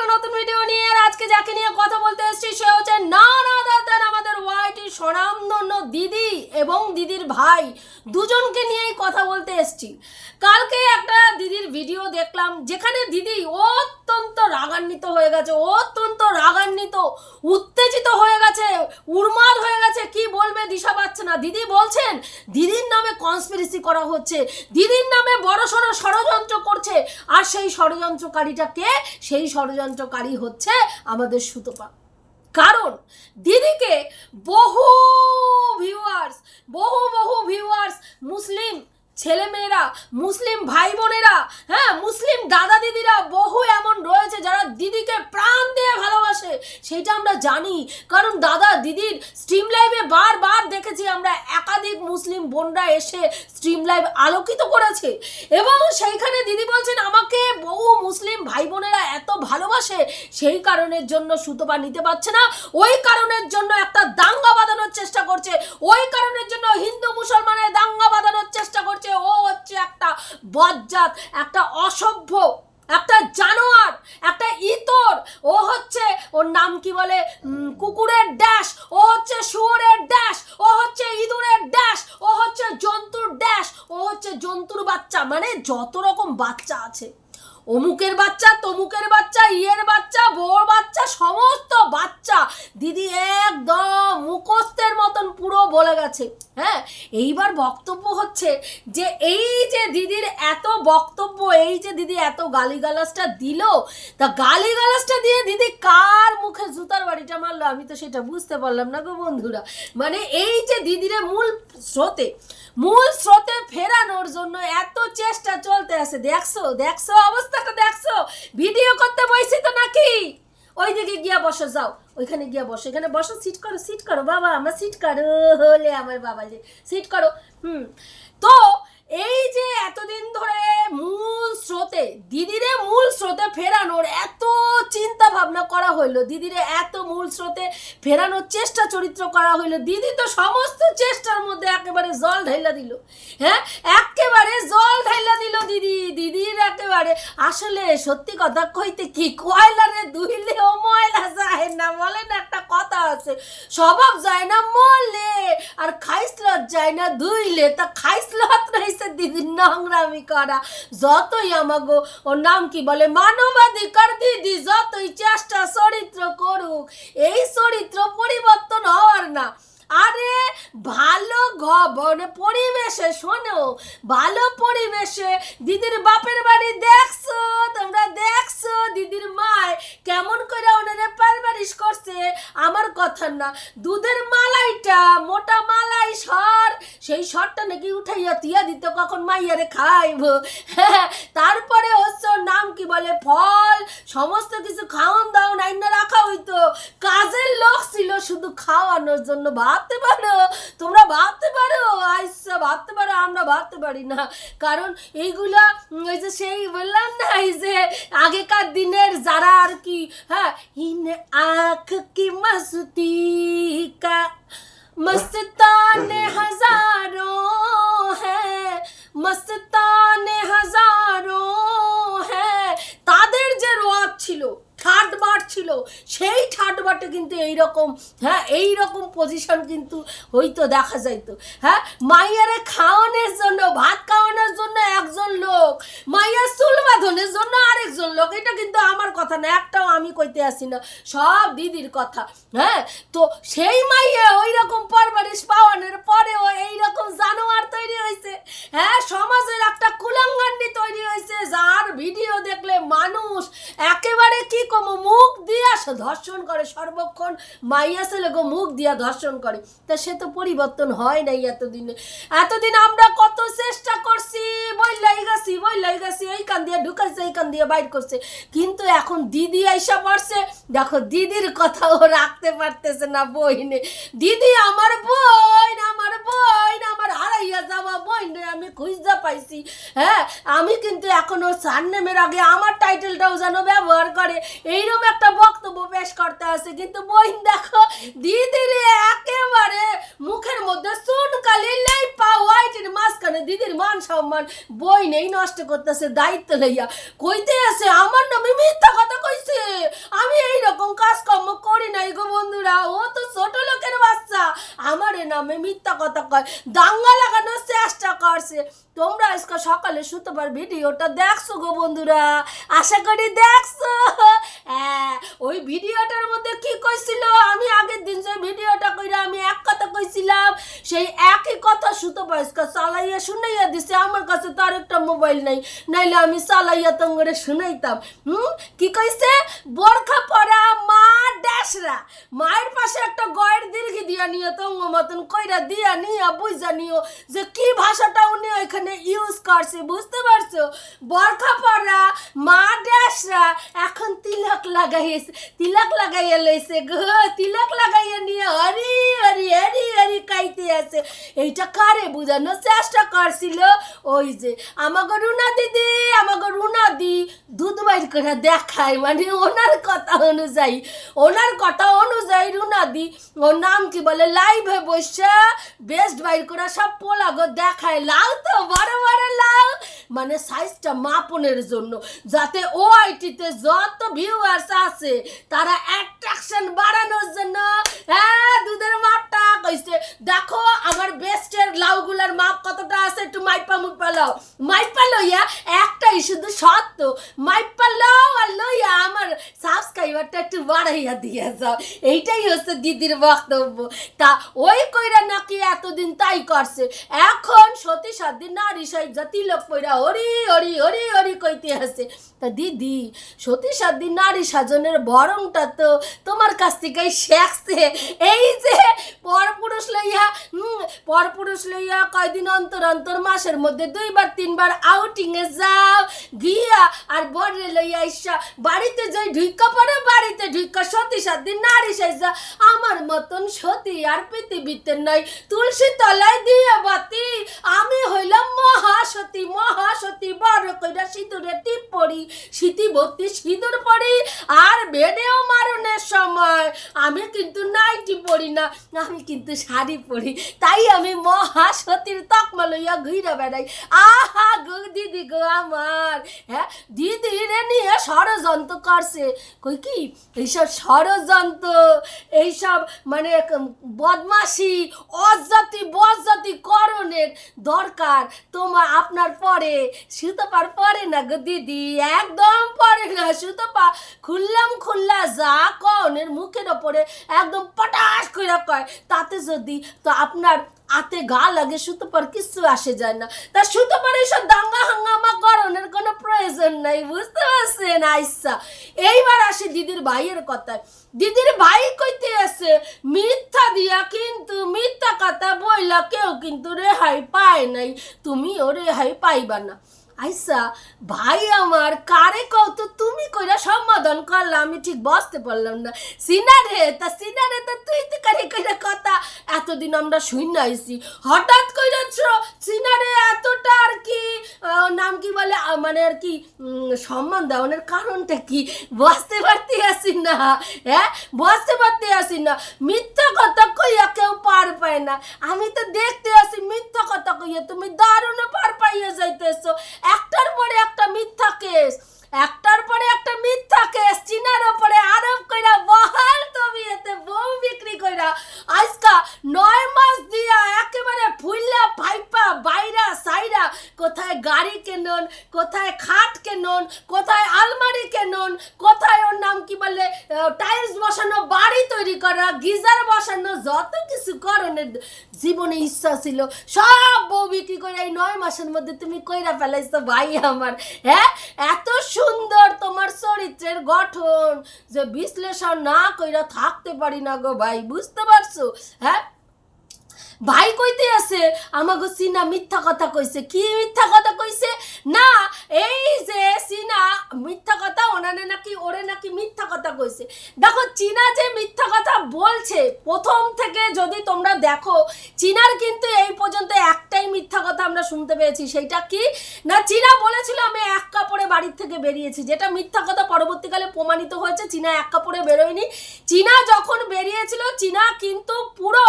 একটা নতুন ভিডিও নিয়ে আজকে যাকে নিয়ে কথা বলতে এসেছি, সে হচ্ছে না না দাদা। আমাদের স্বনামধন্য দিদি এবং দিদির ভাই দুজনকে নিয়েই কথা বলতে এসেছি। কালকে একটা দিদির ভিডিও দেখলাম যেখানে দিদি অত্যন্ত রাগান্বিত হয়ে গেছে, অত্যন্ত রাগান্বিত, উত্তেজিত হয়ে গেছে, উন্মাদ হয়ে গেছে। কি বলবে দিশা পাচ্ছে না। দিদি বলছেন, দিদির নামে কনস্পিরেসি করা হচ্ছে, দিদির নামে বড় সড়ো ষড়যন্ত্র করছে। আর সেই ষড়যন্ত্রকারীটা কে? সেই ষড়যন্ত্রকারী হচ্ছে আমাদের সুতপা। কারণ দিদিকে বহু ভিউয়ার্স বহু বহু ভিউয়ার্স মুসলিম ছেলেমেয়েরা, মুসলিম ভাই বোনেরা হ্যাঁ মুসলিম দাদা দিদিরা বহু এমন রয়েছে যারা দিদিকে প্রাণ দিয়ে সেটা আমরা জানি। কারণ দাদা, দিদির স্ট্রিম লাইভে বারবার দেখেছি আমরা, একাধিক মুসলিম বোনরা এসে স্ট্রিম লাইভ আলোকিত করেছে। এবং সেইখানে দিদি বলছেন, আমাকে বহু মুসলিম ভাই বোনেরা এত ভালোবাসে, সেই কারণের জন্য সুতপা নিতে পারছে না। ওই কারণের জন্য একটা দাঙ্গা বাঁধানোর চেষ্টা করছে। ওই কারণের জন্য হিন্দু মুসলমানের দাঙ্গা বাঁধানোর চেষ্টা করছে। ও হচ্ছে একটা বজ্জাত, একটা অসভ্য একটা জানোয়ার, একটা ইতর। ও হচ্ছে, ওর নাম কি বলে? কুকুরের ড্যাশ। ও হচ্ছে শুয়োরের ড্যাশ। ও হচ্ছে ইঁদুরের ড্যাশ। ও হচ্ছে জন্তুর ড্যাশ। ও হচ্ছে জন্তুর বাচ্চা। মানে যত রকম বাচ্চা আছে। অমুকের বাচ্চা, তমুকের বাচ্চা, ইয়ের বাচ্চা, বউর বাচ্চা, সমস্ত বাচ্চা। দিদি একদম পুরো বলে গেছে। হ্যাঁ এইবার বক্তব্য হচ্ছে যে এই যে দিদির এত বক্তব্য, এই যে দিদি এত গালিগালাজটা দিল, তা গালিগালাজটা দিয়ে দিদি কার মুখে জুতার বাড়িটা মারলো? আমি তো সেটা বুঝতে পারলাম না গো বন্ধুরা। মানে এই যে দিদিরে মূল স্রোতে মূল স্রোতে ফেরানোর জন্য এত চেষ্টা চলতে আছে। দেখছ? দেখছ? অবস্থাটা দেখছ? ভিডিও করতে বসি তো নাকি? ওই দিকে গিয়া বসো, যাও। ওইখানে গিয়া বসো। এখানে বসো সিট করো সিট করো। বাবা, আমার সিট করো। হলে আমার বাবা যে। সিট করো। হুম। তো এই যে এতদিন ধরে মূল স্রোতে দিদিরে মূল স্রোতে ফেরানোর এত চিন্তা ভাবনা করা হইল দিদিরে এত মূল স্রোতে ফেরানোর চেষ্টা চরিত্র করা হইল, দিদি তো সমস্ত চেষ্টার মধ্যে একেবারে জল ঢাইলা দিল হ্যাঁ? একেবারে জল ঢাইলা দিল দিদি, দিদির একেবারে। আসলে সত্যি কথা কইতে কি, কয়লারে দুইলে ও ময়লা যায় না বলে না একটা কথা আছে, স্বভাব যায় না মরলে আর খাইসলত যায় না ধুইলে, তা খাইসলত রয়েছে দিদির নোংরামি করা। যতই আমাগো ওর নাম কি বলে? মানবাধিকার দিদি, যতই চেষ্টা চরিত্র করুক, এই চরিত্র পরিবর্তন হওয়ার না। আরে ভালো মানে পরিবেশে শোনো, ভালো পরিবেশে দিদির বাপের বাড়ি দেখছ, তোমরা দেখছ দিদির মায় কেমন করে ওনারে পারবারিশ করছে, আমার কথা না, দুধের মালাইটা, মোটা মালাই সর, সেই সরটা নাকি উঠাইয়া তিয়া দিত, কখন মাইয়ারে খাইব তারপরে হচ্ছে নাম কি বলে, ফল, সমস্ত কিছু খাওয়ান দাওয়ান আইনা রাখা হইতো। কাজের লোক ছিল শুধু খাওয়ানোর জন্য ভাবতে পারো, তোমরা ভাবতে পারো, আইসা ভাবতে পারো, আমরা ভাবতে পারি না। কারণ এইগুলা ওই যে সেই বললাম না, এই যে আগেকার দিনের যারা আর কি হ্যাঁ ইন আখ কি মস্তি কা, মস্তান হাজারো হ্যাঁ মস্তান হাজারো হ্যাঁ তাদের যে রোয়াব ছিল ঠাট বার ছিল। সেই থার্ড বাটে কিন্তু এইরকম হ্যাঁ এইরকম পজিশন কিন্তু হইতো দেখা যাইতো। হ্যাঁ মাইয়ারে খাওয়ানোর জন্য, ভাত খাওয়ানোর জন্য একজন লোক মাইয়ার চুল বাঁধনের জন্য আরেকজন লোক, এটা কিন্তু আমার কথা না, একটাও আমি কইতে আসি না, সব দিদির কথা হ্যাঁ? তো সেই মাইয়ে ওই রকম পরবারিশ পাওয়ানোর পরেও এই রকম জানোয়ার তৈরি হয়েছে হ্যাঁ? সমাজের একটা কুলাঙ্গান্ডি তৈরি হয়েছে যার ভিডিও দেখলে মানুষ একেবারে কি কম, মুখ দিয়ে ধর্ষণ করে, সর্বক্ষণ মাইয়া ছেলে গো মুখ দিয়া ধর্ষণ করে। তা সে তো পরিবর্তন হয় নাই এতদিনে। এতদিন আমরা কত চেষ্টা করছি, বইলাই গেছি বইলাই গেছি এই কান দিয়ে ঢুকাইছে এই কান দিয়ে বাইর করছে। কিন্তু এখন দিদি আইসা পড়ছে। দেখো দিদির কথাও রাখতে পারতেছে না বইনে। দিদি আমার বই আমার বই আমার হারাইয়া যাওয়া বই আমি খুঁজতে পাইছি। হ্যাঁ আমি কিন্তু এখন ওর সার নেমের আগে আমার টাইটেলটাও যেন ব্যবহার করে। এইরকম একটা বক্তব্য পেশ করতে আছে কিন্তু বই দেখো, দিদির একেবারে মুখের মধ্যে চুন কালি লেই পা হোয়াইটের মাঝখানে দিদির মান সম্মান বই নেই, নষ্ট করতেছে, দায়িত্ব লইয়া। কইতে আছে, আমার নামে মিথ্যা কথা কইছে। আমি এই রকম কাজকর্ম করি নাই গো বন্ধুরা। ও তো ছোট লোকের বাচ্চা। আমার নামে মিথ্যা কথা কয়। দাঙ্গা লাগানোর চেষ্টা করছে। তোমরা আজকে সকালে সুতোবার ভিডিওটা দেখছ গো বন্ধুরা। আশা করি দেখছ। হ্যাঁ ওই ভিডিওটার মধ্যে কি কইছিল? আমি আগের দিন যে ভিডিওটা কইরা আমি এক কথা কইছিলাম, সেই একই কথা সুতো বয়স্কা চালাইয়া শুনাইয়া দিছে। আমার কাছে তো আর একটা মোবাইল নাই। নাইলে আমি চালাইয়া তঙ্গরে শুনাইতাম। হুম? কি কইছে? বোরখা পরা মা ড্যাশরা মায়ের পাশে একটা গয়ের দীর্ঘি দিয়া নিয়ে তঙ্গ মতন কইরা দিয়া নিয়া বুঝা নিও যে কি ভাষাটা উনি ওইখানে ইউজ করছে, বুঝতে পারছ? বরখা পরা মা ড্যাশরা এখন তিলক লাগাইছে, তিলক লাগাইয়া লইছে গো, তিলক লাগাইয়া নিয়ে হরি হরি হরি হরি কাইতে আছে। এইটা কারে বুঝানোর চেষ্টা করছিল? ওই যে আমাকে রুনা দিদি আমাকে রুনা দি। দুধ বাইর করে দেখায় মানে ওনার কথা অনুযায়ী, ওনার কথা অনুযায়ী রুনা দি। ওর নাম কি বলে? লাইভে বসে বেস্ট বাইর করে সব পোলাগো দেখায়, লাল তো, বড় বড় লাল। মানে সাইজটা মাপনের জন্য, যাতে ও আইটিতে যত ভিউয়ার্স আছে, তারা অ্যাট্রাকশন বাড়ানোর জন্য হ্যাঁ দুধের মাপটা, কইছে, দেখো মাইপা মুপা লাও। মাইপা লইয়া একটাই শুধু সত্য মাইপা লও আর লইয়া আমার সাবস্ক্রাইবারটা একটু বাড়াইয়া দিয়ে যাও। এইটাই হচ্ছে দিদির বক্তব্য। তা ওই কইরা নাকি এতদিন তাই করছে। এখন সতী সাধ্যি নারী সাইজা তিলক পইরা হরি হরি হরি হরি কইতে আছে। তা দিদি, সতী সাধ্যি নারী সাজনের বরংটা তো তোমার কাছ থেকেই শেখছে। এই যে পরপুরুষ লইয়া পরপুরুষ লইয়া কয়দিন অন্তর অন্তর মাসের মধ্যে দুইবার, তিনবার আউটিংয়ে যাও। গিয়া আর বরে লইয়া ইসা বাড়িতে যাই ঢুইকা পরে বাড়িতে ঢুইকা সতী সাধ্যি নারী সাইজা আমার মতন সতী আর পৃথিবীতে নাই তুলসী তলায় দিয়ে বাতি। আমি হইলাম মহাসতী বড় কইরা সিঁদুরে টিপ পড়ি সিঁতি ভর্তি সিঁদুর পড়ি, আর বেডেও মারণের সময়। আমি কিন্তু নাইটি পড়ি না, আমি কিন্তু শাড়ি পরি। তাই আমি মহাসতীর তকমা লইয়া ঘুরে বেড়াই। আহা গো দিদি গো আমার হ্যাঁ দিদি রে নিয়ে ষড়যন্ত্র করছে। কই কি? এইসব ষড়যন্ত্র, এইসব মানে বদমাশি অজাতি বজাতি করণের দরকার। তোমার আপনার পরে সুতোপার পরে না গো দিদি, একদম পরে না সুতোপা খুললাম খুললা যা কনের মুখের ওপরে একদম পটাশ করে কয়। তাতে যদি তো আপনার আতে গা লাগে সুতোপার কিচ্ছু আসে যায় না। তা সুতোপার এইসব দাঙ্গা হাঙ্গামা করণের কোনো প্রয়োজন নাই, বুঝতে পারছেন? আইসা। এইবার আসে দিদির ভাইয়ের কথায়। দিদির ভাই কইতে আছে, মিথ্যা দিয়া কিন্তু মিথ্যা কথা বইলা কেউ কিন্তু রেহাই পায় নাই। তুমিও রেহাই পাইবা না। আইসা, ভাই আমার, কারে কও তো তুমি কইরা সমাধান করলা? আমি ঠিক বসতে পারলাম না। সিনারে তা সিনারে তা তুই তো কারে কইরা কথা। এতদিন আমরা শুনে আইছি। হঠাৎ কইরা সিনারে এতটা আর কি নাম কি বলে? মানে আর কি সম্মান দেওয়ানোর কারণটা কি? বসতে পারতে আসি না। হ্যাঁ? বসতে পারতে আসি না। মিথ্যা কথা কইয়া কেউ পার পায় না। আমি তো দেখতে আসি মিথ্যা কথা কইয়া তুমি দারুণ পার পাইয়া যাইতেছো। একটার পরে একটা মিথ্যা কেস, একটার পরে একটা মিথ্যা কেস, চীনার ওপরে আরোপ কইরা বহাল তুমি এতে বউ বিক্রি কইরা। আজকা নয় মাস দিয়া একেবারে ফুললা পাইপা বাইরা সাইরা কোথায় গাড়ি কেনন, কোথায় খাট কেনন, কোথায় আলমারি কেনন, কোথায় ওর নাম কি বলে টাইলস বসানো, বাড়ি তৈরি করা, গিজার বসানো, যত কিছু করণের জীবনে ইচ্ছা ছিল, সব করে এই নয় মাসের মধ্যে তুমি কইরা ফেলাইছো, ভাই আমার। হ্যাঁ? এত সুন্দর তোমার চরিত্রের গঠন যে বিশ্লেষণ না কইরা থাকতে পারি না গো ভাই, বুঝতে পারছ? হ্যাঁ? ভাই কইতে আছে, আমাগো সিনা মিথ্যা কথা কইছে। কি মিথ্যা কথা কইছে? না, এই যে সিনা মিথ্যা কথা ওনানে নাকি, ওরে নাকি মিথ্যা কথা কইছে। দেখো, চীনা যে মিথ্যা কথা প্রথম থেকে যদি তোমরা দেখো, চীনার কিন্তু এই পর্যন্ত একটাই মিথ্যা কথা আমরা শুনতে পেয়েছি। সেইটা কি? না, চীনা বলেছিল আমি এক কাপড়ে বাড়ির থেকে বেরিয়েছি। যেটা মিথ্যা কথা পরবর্তীকালে প্রমাণিত হয়েছে, চীনা এক কাপড়ে বেরোয়নি। চীনা যখন বেরিয়েছিল, চীনা কিন্তু পুরো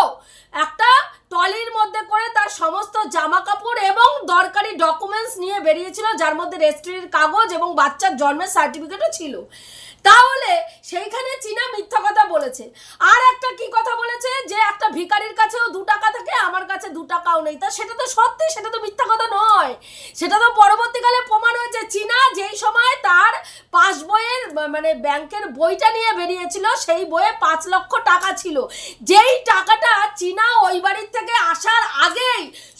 একটা টলির মধ্যে করে তার সমস্ত জামা কাপড় এবং দরকারি ডকুমেন্টস নিয়ে বেরিয়েছিল, যার মধ্যে রেজিস্ট্রির কাগজ এবং বাচ্চার জন্মের সার্টিফিকেটও ছিল। তাহলে সেইখানে চীনা মিথ্যা কথা বলেছে। আর একটা কি কথা বলেছে? যে একটা ভিখারির কাছেও দু টাকা থাকে, আমার কাছে দু টাকাও নেই। তা সেটা তো সত্যি, সেটা তো মিথ্যা কথা নয়। সেটা তো পরবর্তীকালে প্রমাণ হয়েছে। চীনা যেই সময় তার পাস বইয়ের মানে ব্যাংকের বইটা নিয়ে বেরিয়েছিল, সেই বইয়ে পাঁচ লক্ষ টাকা ছিল। যেই টাকাটা চীনা ওই বাড়ির থেকে আসার আগেই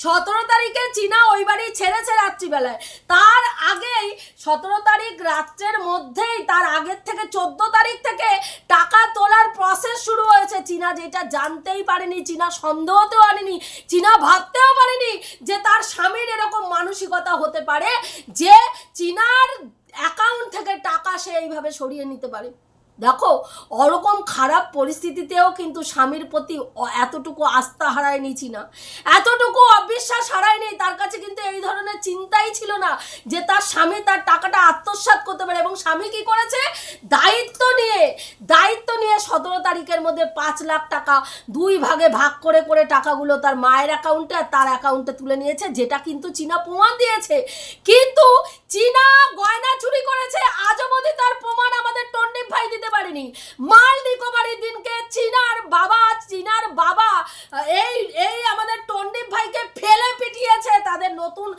সতেরো তারিখে চীনা ওই বাড়ি ছেড়েছে রাত্রিবেলায়। তার আগেই সতেরো তারিখ রাত্রের মধ্যেই, তার আগের থেকে চোদ্দ তারিখ থেকে টাকা তোলার প্রসেস শুরু হয়েছে। চীনা যেটা জানতেই পারেনি, চীনা সন্দেহতেও আনেনি, চীনা ভাবতেও পারেনি যে তার স্বামীর এরকম মানসিকতা হতে পারে, যে চীনার অ্যাকাউন্ট থেকে টাকা সে এইভাবে সরিয়ে নিতে পারে। দেখো, ওরকম খারাপ পরিস্থিতিতেও কিন্তু স্বামীর প্রতি এতটুকু আস্থা হারায় হারায়নি চীনা এতটুকু অবিশ্বাস হারায়নি তার কাছে কিন্তু এই ধরনের চিন্তাই ছিল না যে তার স্বামী তার টাকাটা আত্মসাৎ করতে পারে। এবং স্বামী কি করেছে? দায়িত্ব নিয়ে দায়িত্ব নিয়ে সতেরো তারিখের মধ্যে পাঁচ লাখ টাকা দুই ভাগে ভাগ করে করে টাকাগুলো তার মায়ের অ্যাকাউন্টে আর তার অ্যাকাউন্টে তুলে নিয়েছে, যেটা কিন্তু চীনা প্রমাণ দিয়েছে। কিন্তু চীনা গয়না চুরি করেছে। আজ অবধি তার প্রমাণ আমাদের টন্ডিপ ভাই দিতে পারেনি। মাল রিকভারির দিনকে চীনার বাবা চীনার বাবা, এই এই আমাদের টন্ডিপ ভাইকে ফেলে পিটিয়েছে। তাদের নতুন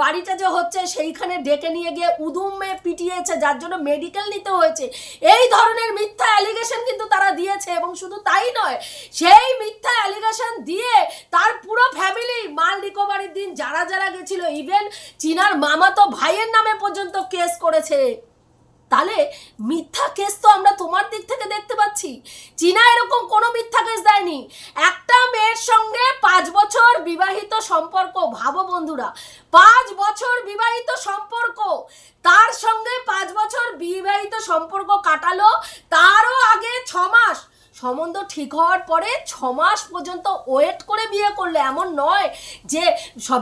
বাড়িটা যে হচ্ছে, সেইখানে ডেকে নিয়ে গিয়ে উদুমে পিটিয়েছে, যার জন্য মেডিকেল নিতে হয়েছে। এই ধরনের মিথ্যা অ্যালিগেশন কিন্তু তারা দিয়েছে, এবং শুধু তাই নয়, সেই মিথ্যা অ্যালিগেশন দিয়ে তার পুরো ফ্যামিলি মাল রিকভারির দিন যারা যারা গেছিল ইভেন চীনার মামা তো ভাইয়ের নামে পর্যন্ত কেস করেছে। তাহলে মিথ্যা কেস তো আমরা তোমার দিক থেকে দেখতে পাচ্ছি। চীনা এরকম কোনো মিথ্যা কেস দেয়নি। একটা মেয়ের সঙ্গে পাঁচ বছর বিবাহিত সম্পর্ক, ভাবো বন্ধুরা, পাঁচ বছর বিবাহিত সম্পর্ক, তার সঙ্গে পাঁচ বছর বিবাহিত সম্পর্ক কাটালো সম্বন্ধ ঠিক হওয়ার পরে ছ মাস পর্যন্ত ওয়েট করে বিয়ে করলে। এমন নয় যে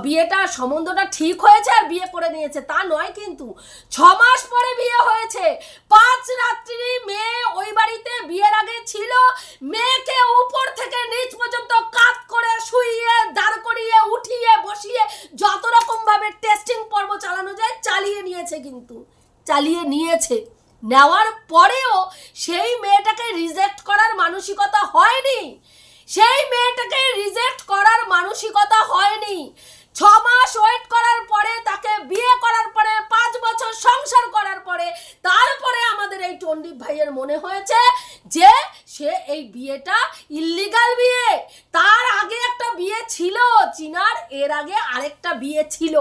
বিয়েটা সম্বন্ধটা ঠিক হয়েছে আর বিয়ে করে নিয়েছে। তা নয় কিন্তু, ছ মাস পরে বিয়ে হয়েছে। পাঁচ রাত্রি মেয়ে ওই বাড়িতে বিয়ের আগে ছিল। মেয়েকে উপর থেকে নিচ পর্যন্ত কাত করে শুইয়ে, দাঁড় করিয়ে, উঠিয়ে, বসিয়ে যত রকমভাবে টেস্টিং পর্ব চালানো যায়, চালিয়ে নিয়েছে কিন্তু। চালিয়ে নিয়েছে। নেওয়ার পরেও সেই মেয়েটাকে রিজেক্ট করার মানসিকতা হয়নি। সেই মেয়েটাকে রিজেক্ট করার মানসিকতা হয়নি। ছ মাস ওয়েট করার পরে, তাকে বিয়ে করার পরে, পাঁচ বছর সংসার করার পরে, তারপরে আমাদের এই টন্ডিপ ভাইয়ের মনে হয়েছে যে সে এই বিয়েটা ইল্লিগাল বিয়ে। তার আগে একটা বিয়ে ছিল, চীনার, এর আগে আরেকটা বিয়ে ছিল।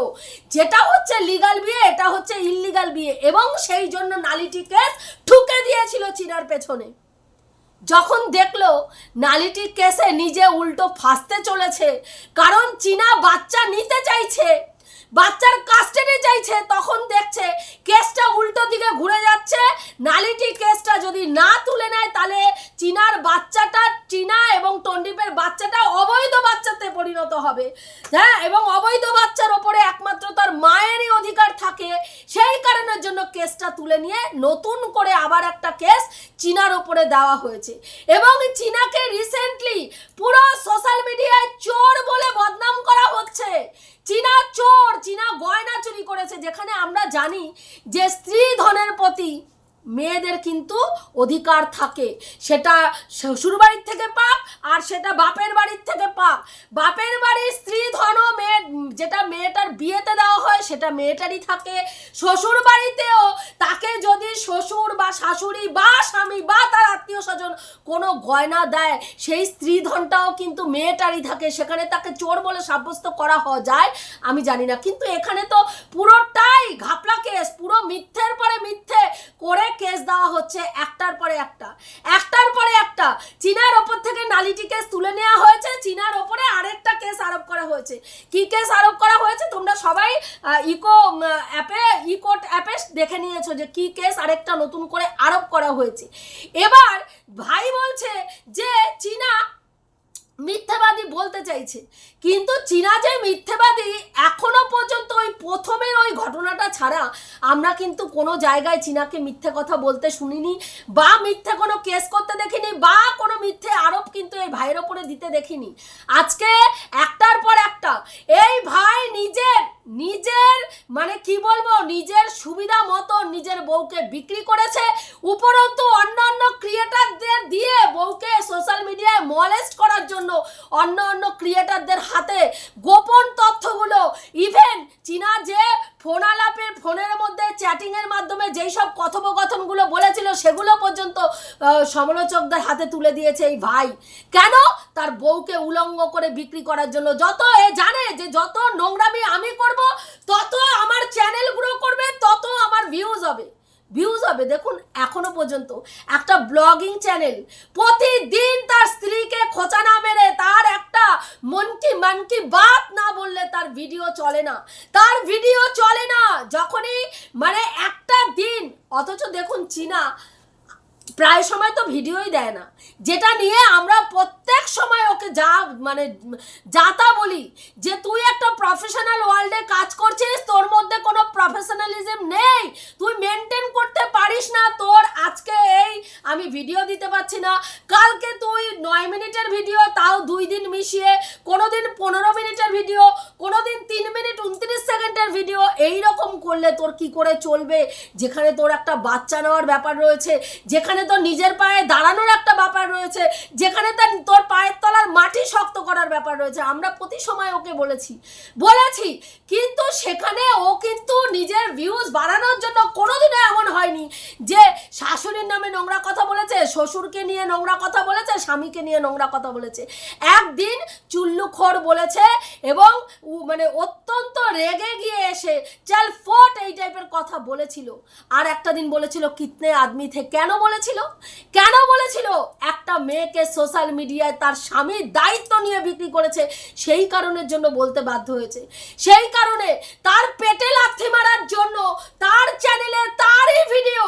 যেটা হচ্ছে লিগাল বিয়ে, এটা হচ্ছে ইল্লিগাল বিয়ে। এবং সেই জন্য নালিটি কেস ঠুকে দিয়েছিল চীনার পেছনে। যখন দেখল, নালিটি কেসে নিজে উল্টো ফাঁসতে চলেছে, কারণ চীনা বাচ্চা নিতে চাইছে। বাচ্চার কাস্টাডি চাইছে, তখন দেখছে কেসটা উল্টো দিকে ঘুরে যাচ্ছে। নালিটি কেসটা যদি না তুলে নেয়, তাহলে চীনার বাচ্চাটা চীনা এবং টন্ডিপের বাচ্চাটা অবৈধ বাচ্চাতে পরিণত হবে। হ্যাঁ এবং অবৈধ বাচ্চার ওপরে একমাত্র তার মায়েরই অধিকার থাকে। সেই কারণের জন্য কেসটা তুলে নিয়ে নতুন করে আবার একটা কেস চীনার ওপরে দেওয়া হয়েছে। এবং চীনাকে রিসেন্টলি পুরো সোশ্যাল মিডিয়ায় চোর বলে বদনাম করা হচ্ছে। চীনা চোর চীনা গয়না চুরি করেছে যেখানে আমরা জানি যে স্ত্রী ধনের প্রতি মেয়েদের কিন্তু অধিকার থাকে। সেটা শ্বশুর বাড়ির থেকে পাক আর সেটা বাপের বাড়ির থেকে পাক। বাপের বাড়ির স্ত্রী, ধন মেয়ে, যেটা মেয়েটার বিয়েতে দেওয়া হয় সেটা মেয়েটারই থাকে। শ্বশুর বাড়িতেও তাকে যদি শ্বশুর বা শাশুড়ি বা স্বামী বা তার আত্মীয় স্বজন কোনো গয়না দেয়, সেই স্ত্রী ধনটাও কিন্তু মেয়েটারই থাকে। সেখানে তাকে চোর বলে সাব্যস্ত করা যায়, আমি জানি না। কিন্তু এখানে তো পুরোটাই ঘাপলা কেস, পুরো মিথ্যের পরে মিথ্যে করে কেস দেওয়া হচ্ছে একটার পরে একটা। একটার পরে একটা। চীনার ওপর থেকে নালিটি কেস তুলে নেওয়া হয়েছে। চীনার ওপরে আরেকটা কেস আরোপ করা হয়েছে। কি কেস আরোপ করা হয়েছে? তোমরা সবাই ইকো অ্যাপে ইকোট অ্যাপে দেখে নিয়েছো যে কি কেস আরেকটা নতুন করে আরোপ করা হয়েছে। এবার ভাই বলছে যে, চীনা মিথ্যাবাদী বলতে চাইছে। কিন্তু চীনা যে মিথ্যাবাদী, এখনও পর্যন্ত ওই প্রথমের ওই ঘটনাটা ছাড়া আমরা কিন্তু কোনো জায়গায় চীনাকে মিথ্যে কথা বলতে শুনিনি, বা মিথ্যে কোনো কেস করতে দেখিনি, বা কোনো মিথ্যে আরোপ কিন্তু এই ভাইয়ের ওপরে দিতে দেখিনি। আজকে একটার পর একটা, এই ভাই নিজের নিজের মানে কি বলব, নিজের সুবিধা মতো নিজের বউকে বিক্রি করেছে, উপরন্তু অন্য অন্য ক্রিয়েটারদের দিয়ে বউকে সোশ্যাল মিডিয়ায় মলেস্ট করার জন্য অন্য অন্য ক্রিয়েটারদের হাতে গোপন তথ্যগুলো ইভেন চীনা যে ফোন আলাপের, ফোনের চ্যাটিংয়ের মাধ্যমে যেই সব কথোপকথনগুলো বলেছিল, সেগুলো পর্যন্ত সমালোচকদের হাতে তুলে দিয়েছে এই ভাই। কেন? তার বউকে উলঙ্গ করে বিক্রি করার জন্য। যত এ জানে যে যত নোংরামি আমি করব, তত আমার চ্যানেল গ্রো করবে, তত আমার ভিউজ হবে। ভিউজ হবে। দেখুন, এখনও পর্যন্ত একটা ব্লগিং চ্যানেল প্রতিদিন তার স্ত্রীকে খোঁচা না মেরে, তার একটা মন কি মান কি বাত না বললে তার ভিডিও চলে না। তার ভিডিও চলে না যখনই মানে একটা দিন, অথচ দেখুন চীনা প্রায় সময় তো ভিডিওই দেয় না। যেটা নিয়ে আমরা প্রত্যেক সময় ওকে যা মানে যা তা বলি যে, তুই একটা প্রফেশনাল ওয়ার্ল্ডে কাজ করছিস, তোর মধ্যে কোনো প্রফেশনালিজম নেই। পারিস না তোর আজকে এই আমি ভিডিও দিতে পারছি না। কালকে তুই নয় মিনিটের ভিডিও তাও দুই দিন মিশিয়ে, কোনোদিন পনেরো মিনিটের ভিডিও কোনো দিন তিন মিনিট উনত্রিশ সেকেন্ডের ভিডিও এই রকম করলে তোর কি করে চলবে? যেখানে তোর একটা বাচ্চা নেওয়ার ব্যাপার রয়েছে, যেখানে তোর নিজের পায়ে দাঁড়ানোর একটা ব্যাপার রয়েছে, যেখানে তার তোর পায়ের তলার মাটি শক্ত করার ব্যাপার রয়েছে। আমরা প্রতি সময় ওকে বলেছি বলেছি, কিন্তু সেখানে ও কিন্তু নিজের ভিউজ বাড়ানোর জন্য কোনোদিনও এমন হয়নি যে শাশুড়ির নামে নোংরা কথা বলেছে, শ্বশুরকে নিয়ে নোংরা কথা বলেছে, স্বামীকে নিয়ে নোংরা কথা বলেছে। একদিন চুল্লুখোর বলেছে এবং মানে অত্যন্ত রেগে গিয়ে এসে চাল ফোট এই টাইপের কথা বলেছিল। আর একটা দিন বলেছিল, কিতনে আদমি থে? কেন বলেছিল? কেন বলেছিল? একটা মেয়েকে সোশ্যাল মিডিয়ায় তার স্বামীর দায়িত্ব নিয়ে বিক্রি করেছে, সেই কারণের জন্য বলতে বাধ্য হয়েছে। সেই কারণে তার পেটে লাথি মারার জন্য তার চ্যানেলে তারই ভিডিও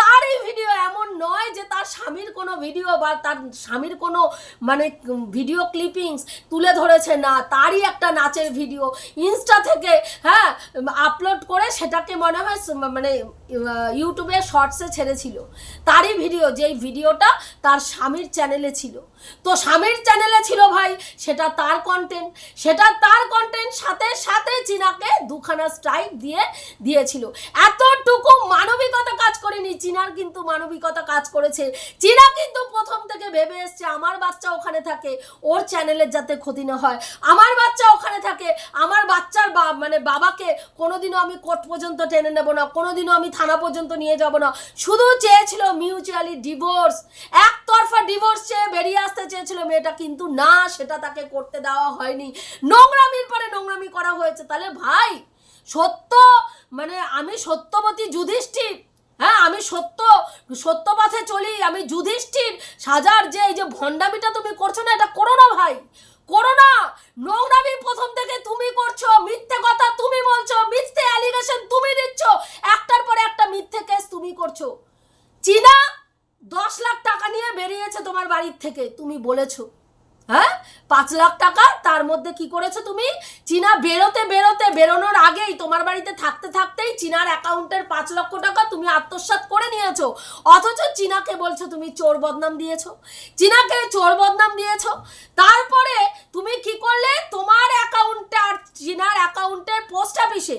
তারই ভিডিও এমন নয় যে তার স্বামীর কোনো ভিডিও বা তার স্বামীর কোনো মানে ভিডিও ক্লিপিংস তুলে ধরেছে, না, তারই একটা নাচের ভিডিও ইনস্টা থেকে হ্যাঁ আপলোড করে সেটাকে মনে হয় মানে ইউটিউবে শর্টসে ছেড়েছিল। তারই ভিডিও যেই ভিডিওটা তার স্বামীর চ্যানেলে ছিল। তো স্বামীর চ্যানেলে ছিল ভাই, সেটা তার কন্টেন্ট সেটা তার কন্টেন্ট সাথে সাথে চীনাকে দুখানা স্ট্রাইক দিয়ে, দিয়েছিল। এতটুকু মানবিকতা কাজ করেনি চীনার কিন্তু মানবিকতা কাজ করেছে। চীনা কিন্তু প্রথম থেকে ভেবে এসছে, আমার বাচ্চা ওখানে থাকে, ওর চ্যানেলের যাতে ক্ষতি না হয়। আমার বাচ্চা ওখানে থাকে আমার বাচ্চার বা মানে বাবাকে কোনোদিনও আমি কোর্ট পর্যন্ত টেনে নেব না, কোনোদিনও আমি থানা পর্যন্ত নিয়ে যাব না। শুধু চেয়েছিল মিউচুয়ালি ডিভোর্স, একতরফা ডিভোর্স চেয়ে বেরিয়ে আসতে চেয়েছিল মেয়েটা, কিন্তু না, সেটা তাকে করতে দেওয়া হয়নি। নোংরামির পরে নোংরামি করা হয়েছে। তাহলে ভাই, সত্য মানে আমি সত্যবতী যুধিষ্ঠির হ্যাঁ আমি সত্য সত্য পথে চলি, আমি যুধিষ্ঠির, সাজার যে এই যে ভণ্ডামিটা তুমি করছ না, এটা করো না ভাই। করো না। নোংরামি প্রথম থেকে তুমি করছ, মিথ্যে কথা তুমি বলছো, মিথ্যে অ্যালিগেশন তুমি দিচ্ছ। একটার পরে একটা মিথ্যে কেস তুমি করছ। চীনা দশ লাখ টাকা নিয়ে বেরিয়েছে তোমার বাড়ির থেকে, তুমি বলেছ। হ্যাঁ? পাঁচ লাখ টাকা, তার মধ্যে কি করেছ তুমি? চীনা বেরোতে বেরোতে বেরোনোর আগেই তোমার বাড়িতে থাকতে থাকতেই চীনার অ্যাকাউন্টের পাঁচ লক্ষ টাকা তুমি আত্মসাৎ করে নিয়েছো। অথচ চীনাকে বলছো তুমি চোর বদনাম দিয়েছ। চীনাকে চোর বদনাম দিয়েছ। তারপরে তুমি কি করলে? তোমার অ্যাকাউন্টে আর চীনার অ্যাকাউন্টের পোস্ট অফিসে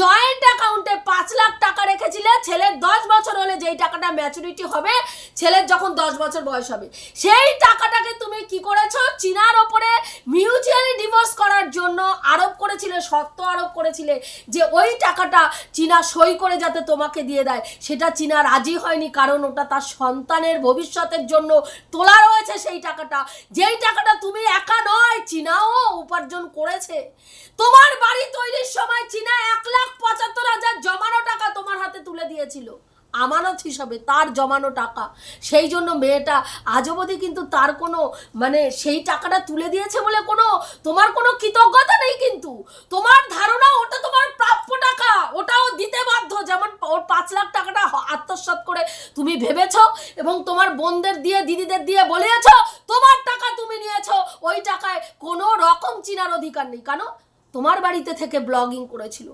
জয়েন্ট অ্যাকাউন্টে পাঁচ লাখ টাকা রেখেছিলে। ছেলের দশ বছর হলে যেই টাকাটা ম্যাচুরিটি হবে, ছেলের যখন দশ বছর বয়স হবে, সেই টাকাটাকে তুমি কি করেছ? চীনার ওপরে মিউচুয়ালি ডিভোর্স করার জন্য আরোপ করেছিলে, শর্ত আরোপ করেছিলে যে ওই টাকাটা চীনা সই করে যাতে তোমাকে দিয়ে দেয়। সেটা চীনা রাজি হয়নি, কারণ ওটা তার সন্তানের ভবিষ্যতের জন্য তোলা রয়েছে সেই টাকাটা। যেই টাকাটা তুমি একা নয়, চীনাও উপার্জন করেছে। তোমার বাড়ি তৈরির সময় চীনা এক লাখ পঁচাত্তর হাজার জমানো টাকা তোমার হাতে তুলে দিয়েছিল। আমানত হিসাবে তার জমানো টাকা। সেই জন্য মেয়েটা আজ অবধি কিন্তু তার কোনো মানে সেই টাকাটা তুলে দিয়েছে বলে কোনো, তোমার কোনো কৃতজ্ঞতা নেই কিন্তু। তোমার ধারণা ওটা তোমার প্রাপ্য টাকা, ওটাও দিতে বাধ্য। যেমন ওর পাঁচ লাখ টাকাটা আত্মসাৎ করে তুমি ভেবেছ এবং তোমার বোনদের দিয়ে, দিদিদের দিয়ে বলিয়েছো তোমার টাকা তুমি নিয়েছো। ওই টাকায় কোনো রকম চিনার অধিকার নেই। কেন? তোমার বাড়িতে থেকে ব্লগিং করেছিল।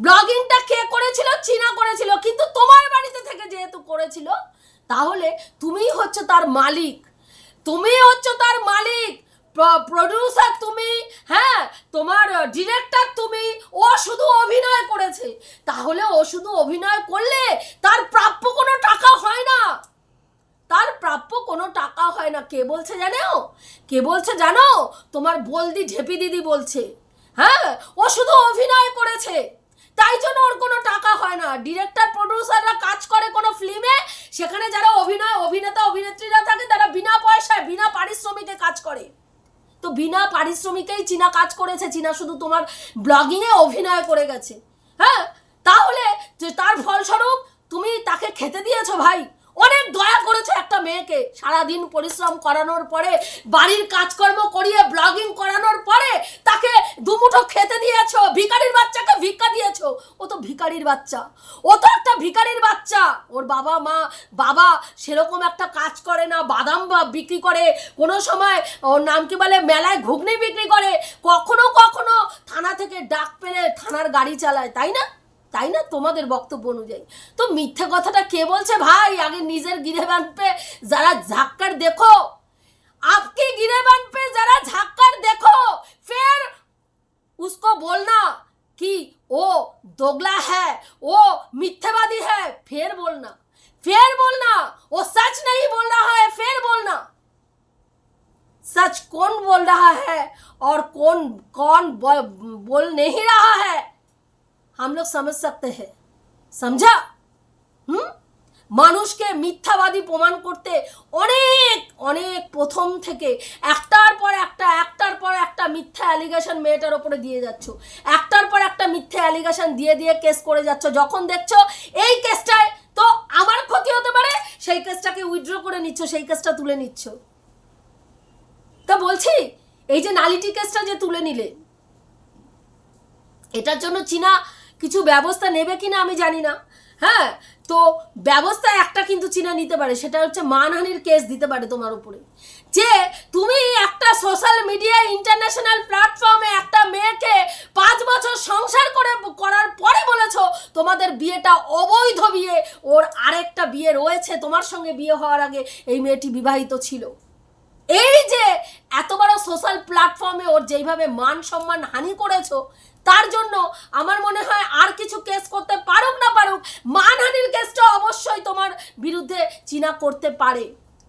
ব্লগিংটা কে করেছিল? চীনা করেছিল। কিন্তু তোমার বাড়িতে থেকে যেহেতু করেছিল, তাহলে তুমিই হচ্ছে তার মালিক। তুমি হচ্ছে তার মালিক। প্রডিউসার তুমি হ্যাঁ? তোমার ডিরেক্টর তুমি। ও শুধু অভিনয় করেছে। তাহলে ও শুধু অভিনয় করলে তার প্রাপ্য কোনো টাকা হয় না। তার প্রাপ্য কোনো টাকা হয় না। কে বলছে জানো? কে বলছে জানো? তোমার বলদি ঢেপি দিদি বলছে। হ্যাঁ ও শুধু অভিনয় করেছে। তাই জন্য ওর কোনো টাকা হয় না। ডিরেক্টর প্রডিউসাররা কাজ করে কোনো ফিল্মে সেখানে যারা অভিনয়, অভিনেতা, অভিনেত্রীরা থাকে, তারা বিনা পয়সায়, বিনা পারিশ্রমিকে কাজ করে। তো বিনা পারিশ্রমিকেই চীনা কাজ করেছে। চীনা শুধু তোমার ব্লগিংয়ে অভিনয় করে গেছে। হ্যাঁ তাহলে তার ফলস্বরূপ তুমি তাকে খেতে দিয়েছ ভাই। অনেক দয়া করেছে একটা মেয়েকে সারাদিন পরিশ্রম করানোর পরে, বাড়ির কাজকর্ম করিয়ে ব্লগিং করানোর পরে তাকে দুমুঠো খেতে দিয়েছ, ভিখারির বাচ্চাকে ভিক্ষা দিয়েছ। ও তো ভিখারির বাচ্চা। ও তো একটা ভিখারির বাচ্চা। ওর বাবা, মা, বাবা সেরকম একটা কাজ করে না, বাদাম বা বিক্রি করে। কোনো সময় ওর নাম কি বলে, মেলায় ঘুগনি বিক্রি করে। কখনো কখনো থানা থেকে ডাক পেলে থানার গাড়ি চালায়, তাই না? তাই না তোমাদের বক্তব্য অনুযায়ী তো মিথ্যে কথাটা কে বলছে ভাই আগে নিজের গিরেবান পে যারা ঝাক্কার দেখো आपके गिरेबान पे जरा झाँक कर देखो फिर उसको बोलना कि वो दोगला है वो मिथ्यावादी है फिर बोलना फिर बोलना वो सच नहीं बोल रहा है फिर बोलना सच कौन बोल रहा है और कौन कौन बोल, बोल नहीं रहा है हम लोग समझ सकते हैं समझा হুম মানুষকে মিথ্যাবাদী প্রমাণ করতে অনেক অনেক প্রথম থেকে একটার পর একটা একটার পর একটা মিথ্যা অ্যালিগেশন মেয়েটার ওপরে দিয়ে যাচ্ছ একটার পর একটা মিথ্যা অ্যালিগেশন দিয়ে দিয়ে কেস করে যাচ্ছ যখন দেখছো এই কেসটায় তো আমার ক্ষতি হতে পারে সেই কেসটাকে উইথড্র করে নিচ্ছ সেই কেসটা তুলে নিচ্ছ তা বলছি এই যে নালিটি কেসটা যে তুলে নিলে এটার জন্য চীনা কিছু ব্যবস্থা নেবে কিনা আমি জানি না। হ্যাঁ? তো ব্যবস্থা একটা কিন্তু চীনা নিতে পারে, সেটা হচ্ছে মানহানির কেস দিতে পারে তোমার উপরে। যে তুমি একটা সোশ্যাল মিডিয়া ইন্টারন্যাশনাল প্ল্যাটফর্মে একটা মেয়েকে পাঁচ বছর সংসার করে, করার পরে বলেছ তোমাদের বিয়েটা অবৈধ বিয়ে, ওর আরেকটা বিয়ে রয়েছে, তোমার সঙ্গে বিয়ে হওয়ার আগে এই মেয়েটি বিবাহিত ছিল। এই যে সোশ্যাল প্ল্যাটফর্মে ওর যেইভাবে মান সম্মান হানি করেছ, তার জন্য আমার মনে হয় আর কিছু কেস করতে পারুক না পারুক মানহানির কেসটা অবশ্যই তোমার বিরুদ্ধে চীনা করতে পারে।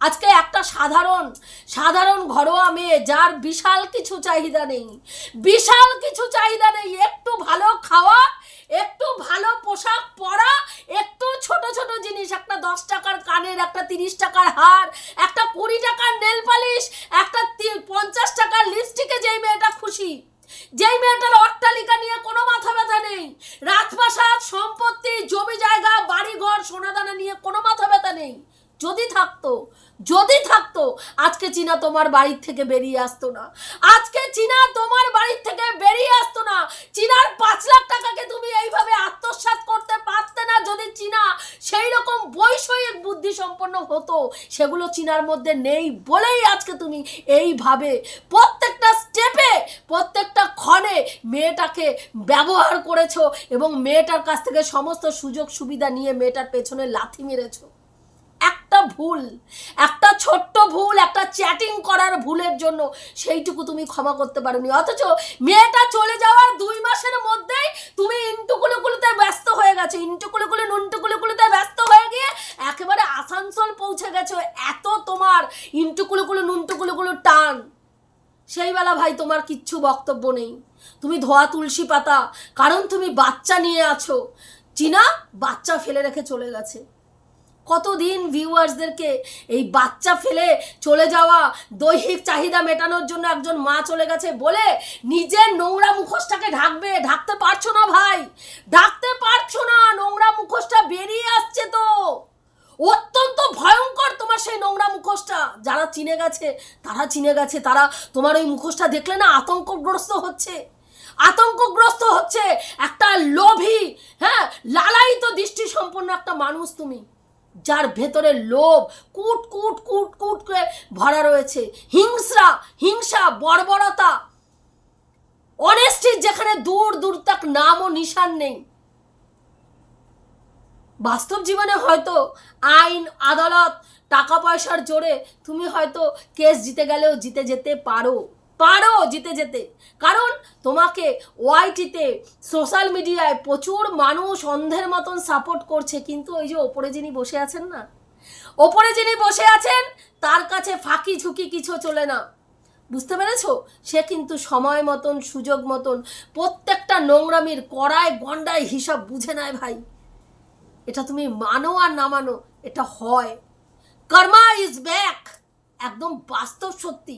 আজকে একটা সাধারণ সাধারণ ঘরোয়া মেয়ে যার বিশাল কিছু চাহিদা নেই। বিশাল কিছু চাহিদা নেই। একটু ভালো খাওয়া, একটু ভালো পোশাক পরা, একটু ছোট ছোট জিনিস। একটা দশ টাকার কানের, একটা তিরিশ টাকার হার, একটা কুড়ি টাকার নেল পালিশ, একটা পঞ্চাশ টাকার লিপস্টিকে যেই মেয়েটা খুশি। যেই মেয়েটার অট্টালিকা নিয়ে কোনো মাথা ব্যথা নেই। রাজপ্রাসাদ, সম্পত্তি, জমি জায়গা বাড়ি ঘর সোনাদানা নিয়ে কোনো মাথা ব্যথা নেই। যদি থাকতো যদি থাকতো, আজকে চীনা তোমার বাড়ির থেকে বেরিয়ে আসতো না। আজকে চীনা তোমার বাড়ির থেকে বেরিয়ে আসতো না। চীনার পাঁচ লাখ টাকাকে তুমি এইভাবে আত্মসাৎ করতে পারতে না যদি চীনা সেই রকম বৈষয়িক বুদ্ধি সম্পন্ন হতো। সেগুলো চীনার মধ্যে নেই বলেই আজকে তুমি এইভাবে প্রত্যেকটা স্টেপে প্রত্যেকটা ক্ষণে মেয়েটাকে ব্যবহার করেছ এবং মেয়েটার কাছ থেকে সমস্ত সুযোগ সুবিধা নিয়ে মেয়েটার পেছনে লাথি মেরেছো। একটা ভুল, একটা ছোট্ট ভুল, একটা চ্যাটিং করার ভুলের জন্য সেইটুকু তুমি ক্ষমা করতে পারোনি। অথচ মেয়েটা চলে যাওয়ার দুই মাসের মধ্যেই তুমি ইন্টুকুলুকুলুতে ব্যস্ত হয়ে গেছো। ইন্টুকুলুকুলু, নুন্টুকুলুকুলুতে ব্যস্ত হয়ে গিয়ে একেবারে আসানসোল পৌঁছে গেছো। এত তোমার ইন্টুকুলুকুলু নুন্টুকুলুকুলু টান। সেই বেলা ভাই তোমার কিচ্ছু বক্তব্য নেই। তুমি ধোয়া তুলসী পাতা, কারণ তুমি বাচ্চা নিয়ে আছো। চীনা বাচ্চা ফেলে রেখে চলে গেছে। কতদিন ভিউয়ার্সদেরকে এই বাচ্চা ফেলে চলে যাওয়া, দৈহিক চাহিদা মেটানোর জন্য একজন মা চলে গেছে বলে নিজের নোংরা মুখোশটাকে ঢাকবে। ঢাকতে পারছ না ভাই? ঢাকতে পারছ না, নোংরা মুখোশটা বেরিয়ে আসছে তো। অত্যন্ত ভয়ঙ্কর তোমার সেই নোংরা মুখোশটা। যারা চিনে গেছে, তারা চিনে গেছে, তারা তোমার ওই মুখোশটা দেখলে না আতঙ্কগ্রস্ত হচ্ছে। আতঙ্কগ্রস্ত হচ্ছে। একটা লোভী হ্যাঁ লালায়িত দৃষ্টি সম্পন্ন একটা মানুষ তুমি। যার ভেতরে লোভ, কুট কুট কুট কুট করে ভরা রয়েছে। হিংসা হিংসা, বর্বরতা। অনেস্টির যেখানে দূর দূর তাক নাম ও নিশান নেই। বাস্তব জীবনে হয়তো আইন, আদালত, টাকা পয়সার জোরে তুমি হয়তো কেস জিতে গেলেও জিতে যেতে পারো। পারো জিতে যেতে। কারণ তোমাকে ওয়াইটিতে সোশ্যাল মিডিয়ায় প্রচুর মানুষ অন্ধের মতন সাপোর্ট করছে, কিন্তু ওই যে ওপরে যিনি বসে আছেন না, ওপরে যিনি বসে আছেন, তার কাছে ফাঁকি ঝুঁকি কিছু চলে না। বুঝতে পেরেছ? সে কিন্তু সময় মতন, সুযোগ মতন, প্রত্যেকটা নোংরামির কড়ায় গন্ডায় হিসাব বুঝে নেয় ভাই। এটা তুমি মানো আর না মানো, এটা হয়। কর্মা ইজ ব্যাক, একদম বাস্তব সত্যি।